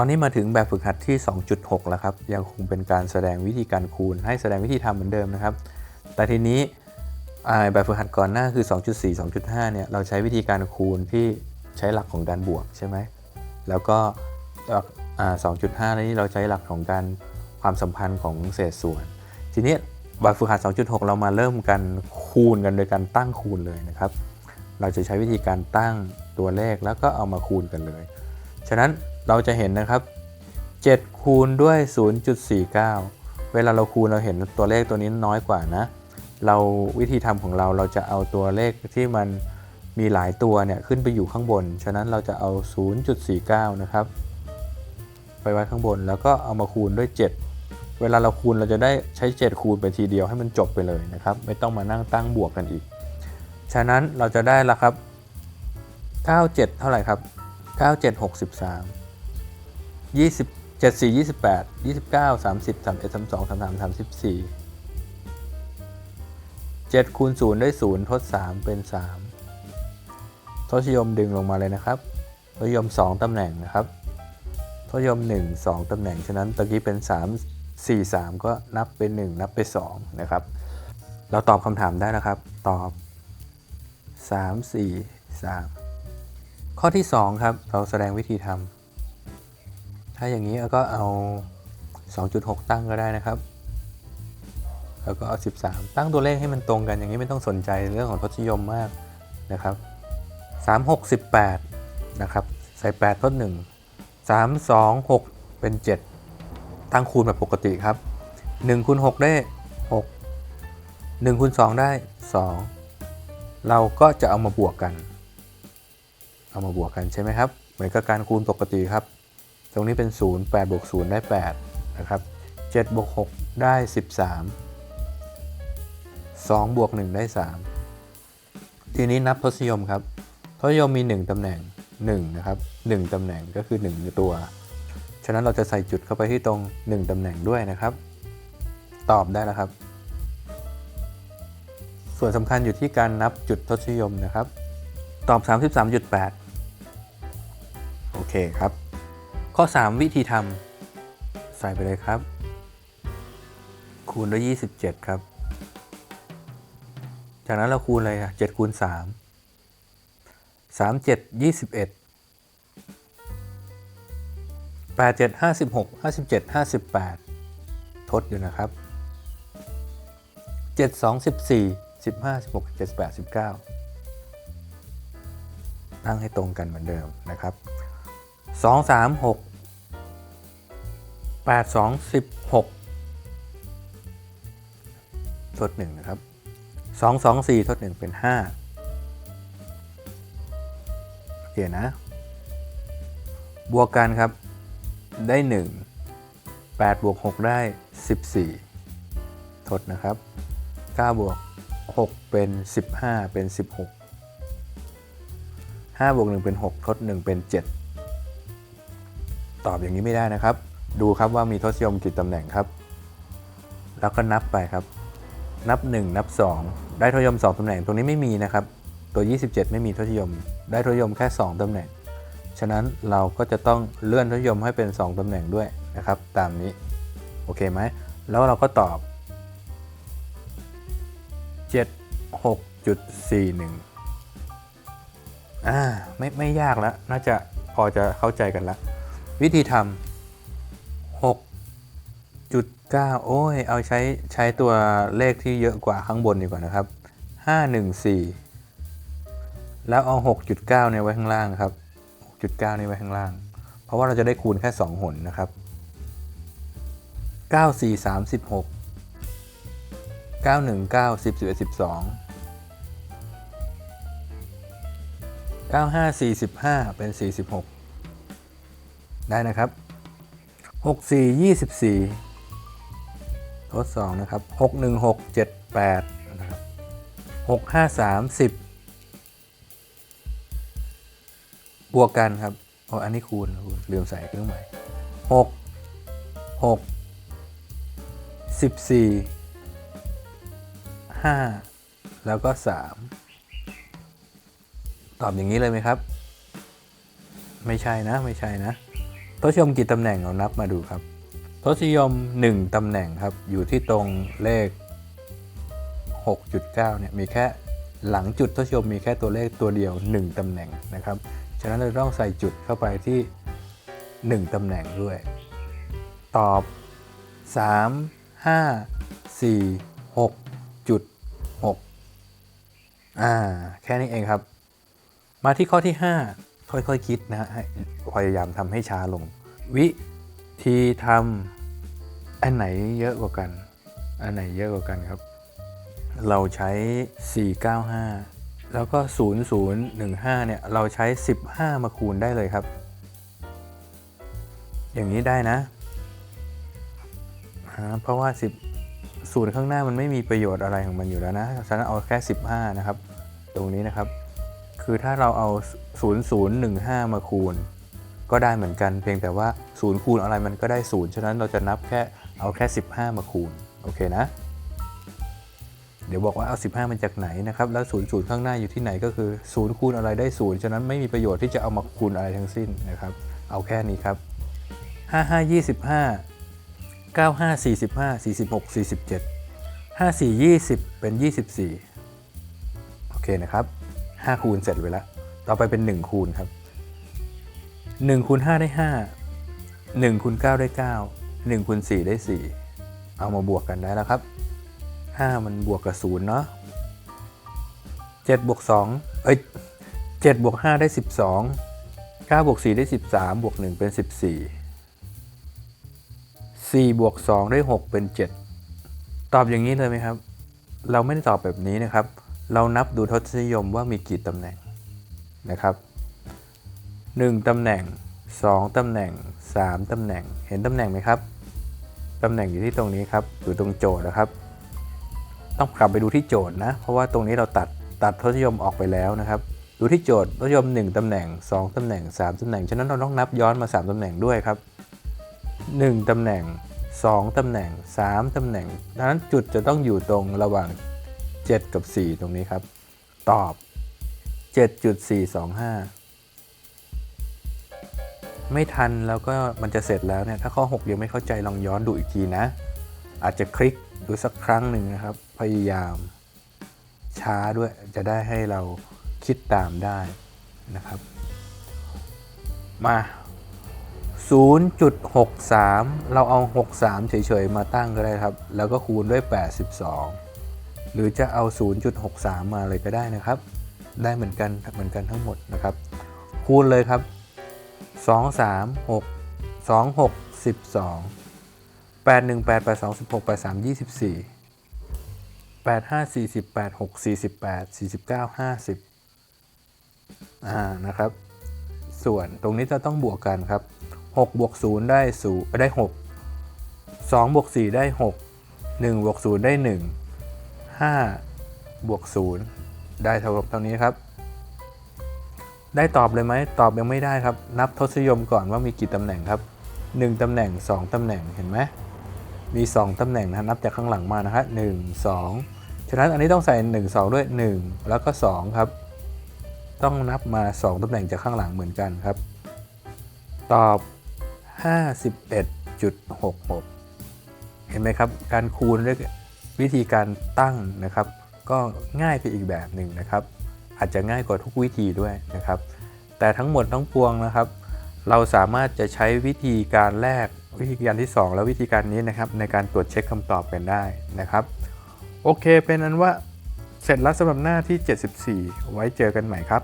ตอนนี้มาถึงแบบฝึกหัดที่ 2.6 แล้วครับ ยังคงเป็นการแสดงวิธีการคูณ ให้แสดงวิธีทำเหมือนเดิมนะครับ แต่ทีนี้แบบฝึกหัดก่อนหน้าคือ 2.4 2.5 เนี่ย เราใช้วิธีการคูณที่ใช้หลักของการบวกใช่ไหม แล้วก็หลักอ่า2.5 นี้เราใช้หลักของการความสัมพันธ์ของเศษส่วน ทีนี้แบบฝึกหัด 2.6 เรามาเริ่มกันคูณกันโดยการตั้งคูณเลยนะครับ เราจะใช้วิธีการตั้งตัวเลขแล้วก็เอามาคูณกันเลย ฉะนั้น เราจะเห็นนะครับ 7 คูณด้วย 0.49 เวลาเราคูณเราเห็นตัวเลขตัวนี้น้อยกว่านะ เราวิธีทำของเราเราจะเอาตัวเลขที่มันมีหลายตัวเนี่ยขึ้นไปอยู่ข้างบน ฉะนั้นเราจะเอา 0.49 นะครับ ไปไว้ข้างบนแล้วก็เอามาคูณด้วย 7 เวลาเราคูณเราจะได้ใช้ 7 คูณไปทีเดียวให้มันจบไปเลยนะครับ ไม่ต้องมานั่งตั้งบวกกันอีก ฉะนั้นเราจะได้ละครับ 97 เท่าไหร่ครับ 9763 97 63 20 74 28 29 30 31 32 33 34 7คูณ0ได้0ทด3เป็น3ทศนิยมดึงลงมาเลยนะครับทศนิยม2ตำแหน่งนะครับทศนิยม1 2ตำแหน่งฉะนั้นตะกี้เป็น3 4 3ก็นับเป็น1นับไป2นะครับ เราตอบคำถามได้นะครับ ตอบ3 4 3ข้อที่2ครับเราแสดงวิธีทำ ถ้าอย่างนี้เราก็เอา 2.6 ตั้งก็ได้นะครับ แล้วก็เอา 13 ตั้งตัวเลขให้มันตรงกันอย่างนี้ไม่ต้องสนใจเรื่องของทศนิยมมากนะครับ 3 6 18 นะครับ ใส่ 8 ทด 1 3 2 6 เป็น 7 ตั้งคูณแบบปกติครับ1คูณ6ได้ 6 1คูณ2ได้ 2 เราก็จะเอามาบวกกัน เอามาบวกกันใช่ไหมครับ เหมือนกับการคูณปกติครับ รงนี้เป็น 0 8บวก0ได้ 8 นะครับ7บวก6ได้ 13 2บวก1ได้ 3 ทีนี้นับทศนิยมครับทศนิยมมี 1ตำแหน่ง1นะครับ1ตำแหน่งก็คือ 1 ตัว ฉะนั้นเราจะใส่จุดเข้าไปที่ตรง 1ตำแหน่งด้วยนะครับ ตอบได้แล้วครับ ส่วนสำคัญอยู่ที่การนับจุดทศนิยมนะครับ ตอบ 33.8 โอเคครับ ข้อ 3 วิธีทำใส่ไปเลยครับ คูณด้วย27 ครับ จากนั้นเราคูณอะไรอะ7คูณ3 3 7 21 8 7 56 57 58 ทดอยู่นะครับ 7 2 14 15 16 17 18 19 ตั้งให้ตรงกันเหมือนเดิมนะครับ 2 3 6 8 2 16ทด1นะครับ 2 2 4ทด1เป็น 5 โอเคนะ บวกกันครับ ได้ 1 8 บวก 6 ได้ 14ทดนะครับ 9 บวก 6 เป็น 15 เป็น 16 5บวก1เป็น 6 ทด 1 เป็น 7 ตอบอย่างนี้ไม่ได้นะครับ ดูครับว่ามีทศนิยมกี่ตำแหน่งครับ แล้วก็นับไปครับ นับ 1 นับ 2 ได้ทศนิยม 2ตำแหน่งตรงนี้ไม่มีนะครับ ตัว 27 ไม่มีทศนิยม ได้ทศนิยมแค่ 2ตำแหน่ง ฉะนั้นเราก็จะต้องเลื่อนทศนิยมให้เป็น 2ตำแหน่งด้วยนะครับ ตามนี้ โอเคไหม แล้วเราก็ตอบ 76.41 อ่า ไม่ไม่ยากแล้ว น่าจะพอจะเข้าใจกันละ วิธีทำ 6.9 โอ้ย เอาใช้ใช้ตัวเลขที่เยอะกว่าข้างบนดีกว่านะครับ 514 แล้วเอา 6.9เนี่ยไว้ข้างล่างครับ 6.9นี่ไว้ข้างล่าง เพราะว่าเราจะได้คูณแค่ 2 หนนะครับ 94 36 919 10 11 12 95 45 เป็น 46 ได้นะครับ 64 24 ทด2นะครับ 616 78 นะครับ 65 30บวกกันครับอ๋ออันนี้คูณคูณลืมใส่เครื่องหมาย6 6 14 5แล้วก็3ตอบอย่างนี้เลยไหมครับ ไม่ใช่นะ ไม่ใช่นะ ทศยมกี่ตำแหน่งเรานับมาดูครับ ทศนิยม 1 ตำแหน่งครับ อยู่ที่ตรงเลข 6.9เนี่ยมีแค่หลังจุดทศยมมีแค่ตัวเลขตัวเดียว 1 ตำแหน่งนะครับ ฉะนั้นเราต้องใส่จุดเข้าไปที่ 1 ตำแหน่งด้วย ตอบ 3 5 4 6จุด6อ่า แค่นี้เองครับ มาที่ข้อที่ 5 ค่อยๆคคิดนะฮะพยายามทำให้ช้าลง วิธีทำอันไหนเยอะกว่ากัน อันไหนเยอะกว่ากันครับ เราใช้ 495 แล้วก็ 0015 เนี่ย เราใช้ 15 มาคูณได้เลยครับ อย่างนี้ได้นะ เพราะว่า 10ศูนย์ข้างหน้ามันไม่มีประโยชน์อะไรของมันอยู่แล้วนะ ฉะนั้นเอาแค่ 15 นะครับ ตรงนี้นะครับ คือถ้าเราเอา 0015 มาคูณ ก็ได้เหมือนกัน เพียงแต่ว่า 0 คูณอะไรมันก็ได้ 0 ฉะนั้นเราจะนับแค่เอาแค่ 15 มาคูณ โอเคนะ เดี๋ยวบอกว่าเอา 15มันจากไหนนะครับ แล้ว 0 0 ข้างหน้าอยู่ที่ไหนก็คือ 0 คูณอะไรได้ 0 ฉะนั้นไม่มีประโยชน์ที่จะเอามาคูณอะไรทั้งสิ้นนะครับ เอาแค่นี้ครับ 55 25 95 45 46 47 54 20 เป็น 24 โอเคนะครับ 5คูณเสร็จไปแล้ว ต่อไปเป็น1คูณครับ1คูณ5ได้5 1คูณ9ได้9 1คูณ4ได้4เอามาบวกกันได้แล้วครับ5มันบวกกับ0เนาะ7บวก2เอ้ย7บวก5ได้12 9บวก4ได้13บวก1เป็น14 4บวก2ได้6เป็น7ตอบอย่างนี้เลยไหมครับ เราไม่ได้ตอบแบบนี้นะครับ เรานับดูทศนิยมว่ามีกี่ตำแหน่งนะครับ 1ตำแหน่ง 2ตำแหน่ง 3ตำแหน่ง เห็นตำแหน่งไหมครับตำแหน่งอยู่ที่ตรงนี้ครับอยู่ตรงโจทย์นะครับ ต้องกลับไปดูที่โจทย์นะ เพราะว่าตรงนี้เราตัดตัดทศนิยมออกไปแล้วนะครับ ดูที่โจทย์ทศนิยม 1ตำแหน่ง 2ตำแหน่ง 3ตำแหน่ง ฉะนั้นเราต้องนับย้อนมา 3ตำแหน่งด้วยครับ 1ตำแหน่ง 2ตำแหน่ง 3ตำแหน่งดังนั้นจุดจะต้องอยู่ตรงระหว่าง 7 กับ 4 ตรงนี้ครับ ตอบ 7.425 ไม่ทันแล้วก็มันจะเสร็จแล้วเนี่ย ถ้าข้อ 6 ยังไม่เข้าใจลองย้อนดูอีกทีนะ อาจจะคลิกดูสักครั้งหนึ่งนะครับ พยายาม ช้าด้วยจะได้ให้เราคิดตามได้นะครับ มา 0.63 เราเอา 63 เฉยๆ มาตั้งก็ได้ครับ แล้วก็คูณด้วย 82 หรือจะเอา 0.63 มาเลยก็ได้นะครับ ได้เหมือนกันเหมือนกันทั้งหมดนะครับ คูณเลยครับ 2 3 6 2 6 12 8 1 8 8 2 16 8 3 24 8 5 40 8 6 48 49 50อ่านะครับ ส่วนตรงนี้จะต้องบวกกันครับ6บวก0ได้0ได้ 6 2บวก4ได้ 6 1บวก0ได้ 1 5บวก0ได้เท่ากับเท่านี้ครับ ได้ตอบเลยไหมตอบยังไม่ได้ครับ นับทศนิยมก่อนว่ามีกี่ตำแหน่งครับ 1ตำแหน่ง 2ตำแหน่งเห็นไหมมี 2ตำแหน่งนะนับจากข้างหลังมานะครับ1 2ฉะนั้นอันนี้ต้องใส่ 1 2 ด้วย 1 แล้วก็ 2 ครับ ต้องนับมา 2ตำแหน่งจากข้างหลังเหมือนกันครับ ตอบ 51.66 เห็นไหมครับ การคูณด้วย วิธีการตั้งนะครับ ก็ง่ายไปอีกแบบหนึ่งนะครับ อาจจะง่ายกว่าทุกวิธีด้วยนะครับ แต่ทั้งหมดทั้งปวงนะครับ เราสามารถจะใช้วิธีการแรกวิธีการที่ 2 และวิธีการนี้นะครับในการตรวจเช็คคำตอบกันได้นะครับ โอเคเป็นอันว่าเสร็จแล้วสำหรับหน้าที่ 74 ไว้เจอกันใหม่ครับ